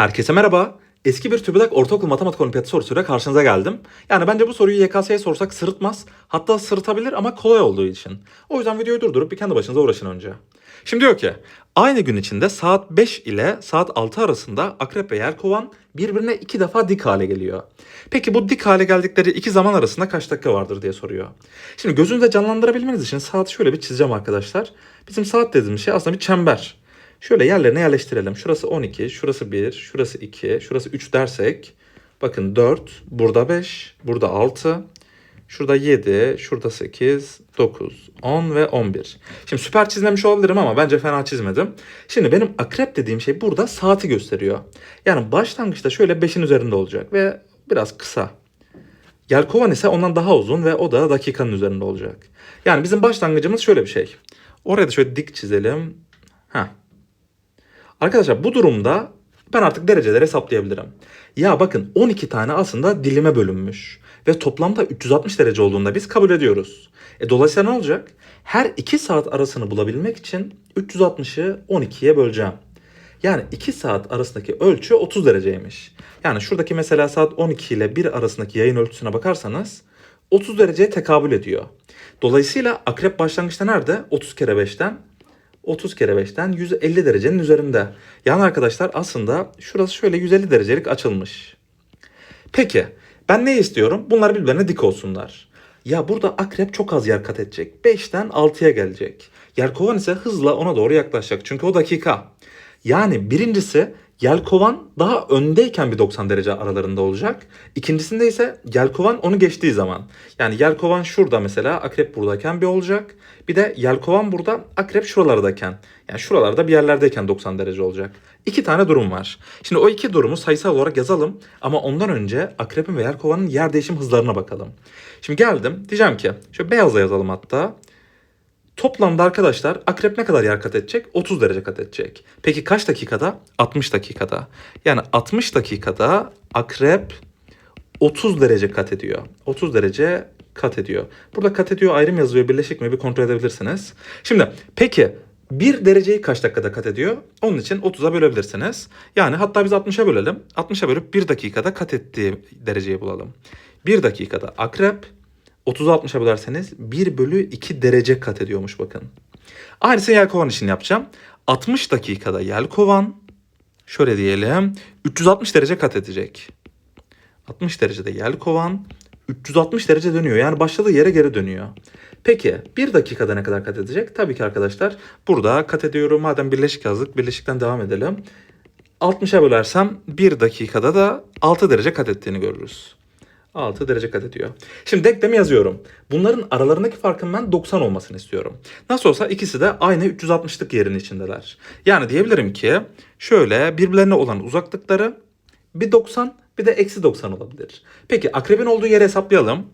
Herkese merhaba. Eski bir TÜBİTAK Ortaokul Matematik Olimpiyatı sorusuyla karşınıza geldim. Yani bence bu soruyu YKS'ye sorsak sırıtmaz. Hatta sırıtabilir ama kolay olduğu için. O yüzden videoyu durdurup bir kendi başınıza uğraşın önce. Şimdi diyor ki aynı gün içinde saat 5 ile saat 6 arasında akrep ve yelkovan birbirine iki defa dik hale geliyor. Peki bu dik hale geldikleri iki zaman arasında kaç dakika vardır diye soruyor. Şimdi gözünüzde canlandırabilmeniz için saati şöyle bir çizeceğim arkadaşlar. Bizim saat dediğimiz şey aslında bir çember. Şöyle yerlerine yerleştirelim. Şurası 12, şurası 1, şurası 2, şurası 3 dersek. Bakın 4, burada 5, burada 6, şurada 7, şurada 8, 9, 10 ve 11. Şimdi süper çizmemiş olabilirim ama bence fena çizmedim. Şimdi benim akrep dediğim şey burada saati gösteriyor. Yani başlangıçta şöyle 5'in üzerinde olacak ve biraz kısa. Yelkovan ise ondan daha uzun ve o da dakikanın üzerinde olacak. Yani bizim başlangıcımız şöyle bir şey. Oraya da şöyle dik çizelim. Heh. Arkadaşlar bu durumda ben artık dereceleri hesaplayabilirim. Ya bakın 12 tane aslında dilime bölünmüş. Ve toplamda 360 derece olduğunda biz kabul ediyoruz. E dolayısıyla ne olacak? Her 2 saat arasını bulabilmek için 360'ı 12'ye böleceğim. Yani 2 saat arasındaki ölçü 30 dereceymiş. Yani şuradaki mesela saat 12 ile 1 arasındaki yayın ölçüsüne bakarsanız 30 dereceye tekabül ediyor. Dolayısıyla akrep başlangıçta nerede? 30 kere 5'ten 30 kere 5'ten 150 derecenin üzerinde. Yani arkadaşlar aslında şurası şöyle 150 derecelik açılmış. Peki ben ne istiyorum? Bunlar birbirlerine dik olsunlar. Ya burada akrep çok az yer kat edecek. 5'ten 6'ya gelecek. Yelkovan ise hızla ona doğru yaklaşacak. Çünkü o dakika. Yani birincisi Yelkovan daha öndeyken bir 90 derece aralarında olacak. İkincisinde ise Yelkovan onu geçtiği zaman. Yani Yelkovan şurada mesela Akrep buradayken bir olacak. Bir de Yelkovan burada Akrep şuralardayken. Yani şuralarda bir yerlerdeyken 90 derece olacak. İki tane durum var. Şimdi o iki durumu sayısal olarak yazalım. Ama ondan önce Akrep'in ve Yelkovan'ın yer değişim hızlarına bakalım. Şimdi geldim. Diyeceğim ki şöyle beyazla yazalım hatta. Toplamda arkadaşlar akrep ne kadar yer kat edecek? 30 derece kat edecek. Peki kaç dakikada? 60 dakikada. Yani 60 dakikada akrep 30 derece kat ediyor. 30 derece kat ediyor. Burada kat ediyor ayrım yazıyor birleşik mi bir kontrol edebilirsiniz. Şimdi peki 1 dereceyi kaç dakikada kat ediyor? Onun için 30'a bölebilirsiniz. Yani hatta biz 60'a bölelim. 60'a bölüp 1 dakikada kat ettiği dereceyi bulalım. 1 dakikada akrep 30'u 60'a bölerseniz 1 bölü 2 derece kat ediyormuş bakın. Aynısını yelkovan için yapacağım. 60 dakikada yelkovan şöyle diyelim 360 derece kat edecek. 60 derecede yelkovan 360 derece dönüyor. Yani başladığı yere geri dönüyor. Peki 1 dakikada ne kadar kat edecek? Tabii ki arkadaşlar burada kat ediyorum. Madem birleşik yazdık birleşikten devam edelim. 60'a bölersem 1 dakikada da 6 derece kat ettiğini görürüz. 6 derece kat ediyor. Şimdi denklemi yazıyorum. Bunların aralarındaki farkın ben 90 olmasını istiyorum. Nasıl olsa ikisi de aynı 360'lık yerin içindeler. Yani diyebilirim ki şöyle birbirlerine olan uzaklıkları bir 90 bir de eksi 90 olabilir. Peki akrebin olduğu yeri hesaplayalım.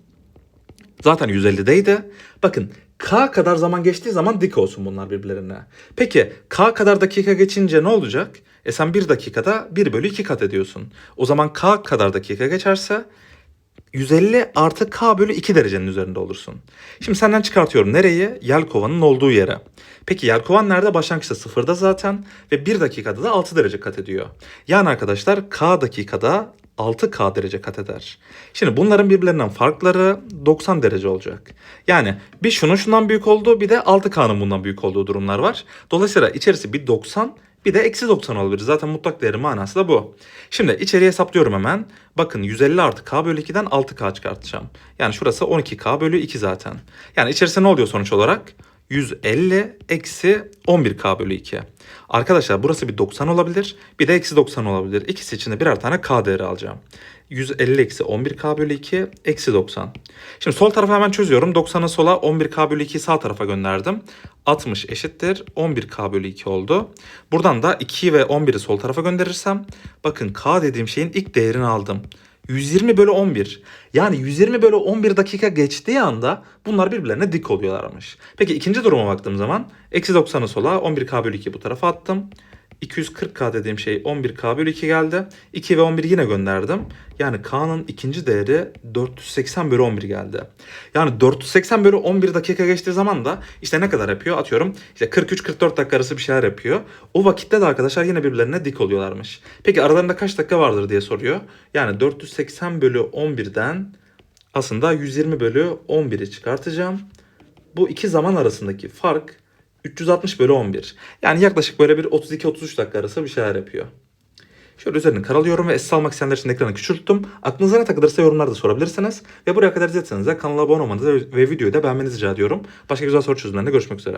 Zaten 150'deydi. Bakın K kadar zaman geçtiği zaman dik olsun bunlar birbirlerine. Peki K kadar dakika geçince ne olacak? E sen 1 dakikada 1 bölü 2 kat ediyorsun. O zaman K kadar dakika geçerse 150 artı K bölü 2 derecenin üzerinde olursun. Şimdi senden çıkartıyorum nereyi? Yelkovanın olduğu yere. Peki Yelkovan nerede? Başlangıçta sıfırda zaten ve 1 dakikada da 6 derece kat ediyor. Yani arkadaşlar K dakikada 6K derece kat eder. Şimdi bunların birbirlerinden farkları 90 derece olacak. Yani bir şunun şundan büyük olduğu bir de 6K'nın bundan büyük olduğu durumlar var. Dolayısıyla içerisi bir 90 bir de eksi 90 olabilir. Zaten mutlak değeri manası da bu. Şimdi içeriye hesaplıyorum hemen. Bakın 150 artı k bölü 2'den 6k çıkartacağım. Yani şurası 12k bölü 2 zaten. Yani içerisinde ne oluyor sonuç olarak? 150 eksi 11k bölü 2. Arkadaşlar burası bir 90 olabilir. Bir de eksi 90 olabilir. İkisi için de birer tane k değeri alacağım. 150 eksi 11k bölü 2 eksi 90. Şimdi sol tarafa hemen çözüyorum. 90'ı sola 11k bölü 2'yi sağ tarafa gönderdim. 60 eşittir 11k bölü 2 oldu. Buradan da 2'yi ve 11'i sol tarafa gönderirsem bakın k dediğim şeyin ilk değerini aldım. 120 bölü 11. Yani 120 bölü 11 dakika geçtiği anda bunlar birbirlerine dik oluyorlarmış. Peki ikinci duruma baktığım zaman eksi 90'ı sola 11k bölü 2 bu tarafa attım. 240K dediğim şey 11K bölü 2 geldi. 2 ve 11 yine gönderdim. Yani K'nın ikinci değeri 480 bölü 11 geldi. Yani 480 bölü 11 dakika geçtiği zaman da işte ne kadar yapıyor? Atıyorum işte 43-44 dakika arası bir şeyler yapıyor. O vakitte de arkadaşlar yine birbirlerine dik oluyorlarmış. Peki aralarında kaç dakika vardır diye soruyor. Yani 480 bölü 11'den aslında 120 bölü 11'i çıkartacağım. Bu iki zaman arasındaki fark 360 bölü 11. Yani yaklaşık böyle bir 32-33 dakika arası bir şeyler yapıyor. Şöyle üzerini karalıyorum ve esas almak isteyenler için ekranı küçülttüm. Aklınıza ne takılırsa yorumlarda sorabilirsiniz. Ve buraya kadar izlediyseniz de kanala abone olmanızı ve videoyu da beğenmenizi rica ediyorum. Başka güzel soru çözümlerinde görüşmek üzere.